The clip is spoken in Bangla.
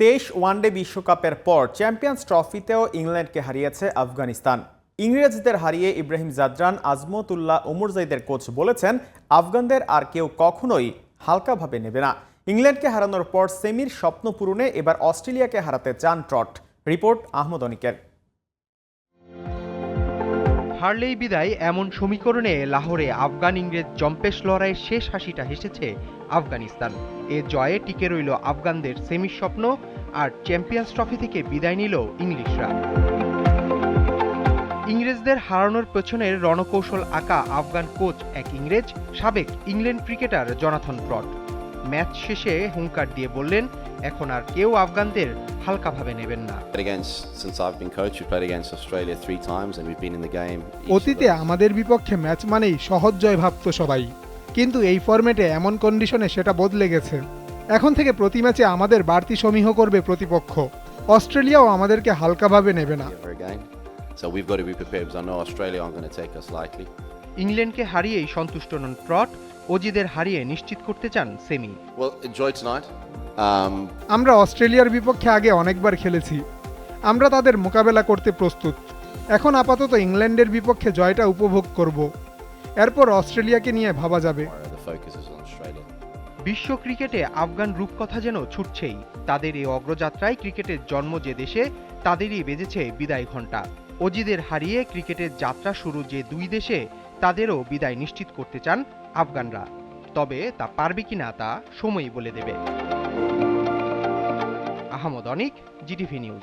তেইশ ওয়ানডে বিশ্বকাপের পর চ্যাম্পিয়ন্স ট্রফিতেও ইংল্যান্ডকে হারিয়েছে আফগানিস্তান। ইংরেজদের হারিয়ে ইব্রাহিম জাদরান, আজমতুল্লাহ উমরজাইদের কোচ বলেছেন, আফগানদের আর কেউ কখনোই হালকাভাবে নেবে না। ইংল্যান্ডকে হারানোর পর সেমির স্বপ্ন পূরণে এবার অস্ট্রেলিয়াকে হারাতে চান ট্রট। রিপোর্ট আহমদ অনিকের। হারলেই বিদায় এমন সমীকরণে লাহোরে আফগান ইংরেজ জম্পেশ লড়াইয়ের শেষ হাসিটা হেসেছে আফগানিস্তান। এ জয়ে টিকে রইল আফগানদের সেমির স্বপ্ন আর চ্যাম্পিয়ন্স ট্রফি থেকে বিদায় নিল ইংলিশরা। ইংরেজদের হারানোর পেছনের রণকৌশল আঁকা আফগান কোচ এক ইংরেজ, সাবেক England cricketer Jonathan Trott match শেষে হুঙ্কার দিয়ে বললেন, এখন আর কেউ আফগানদের হালকাভাবে নেবেন না। অতীতে আমাদের বিপক্ষে ম্যাচ মানেই সহজ জয় ভাবত সবাই। কিন্তু এই ফরম্যাটে এমন কন্ডিশনে সেটা বদলে গেছে। এখন থেকে প্রতি ম্যাচে আমাদের বাড়তি সমীহ করবে প্রতিপক্ষ। অস্ট্রেলিয়াও আমাদেরকে হালকাভাবে নেবে না। ইংল্যান্ডকে হারিয়েই সন্তুষ্ট নন ট্রট অজিদের হারিয়ে নিশ্চিত করতে চান সেমি। Well, enjoy. Um, আমরা অস্ট্রেলিয়ার বিপক্ষে আগে অনেকবার খেলেছি। আমরা তাদের মোকাবেলা করতে প্রস্তুত। এখন আপাতত ইংল্যান্ডের বিপক্ষে জয়টা উপভোগ করব। এরপর অস্ট্রেলিয়াকে নিয়ে ভাবা যাবে. বিশ্ব ক্রিকেটে আফগান রূপকথা যেন ছুটছেই। তাদের এই অগ্রযাত্রায় ক্রিকেটের জন্ম যে দেশে তাদেরই বেজেছে বিদায় ঘণ্টা। অজিদের হারিয়ে ক্রিকেটের যাত্রা শুরু যে দুই দেশে তাদেরও বিদায় নিশ্চিত করতে চান আফগানরা। তবে তা পারবে কিনা তা সময়ই বলে দেবে। Ahmed Anik GTV news.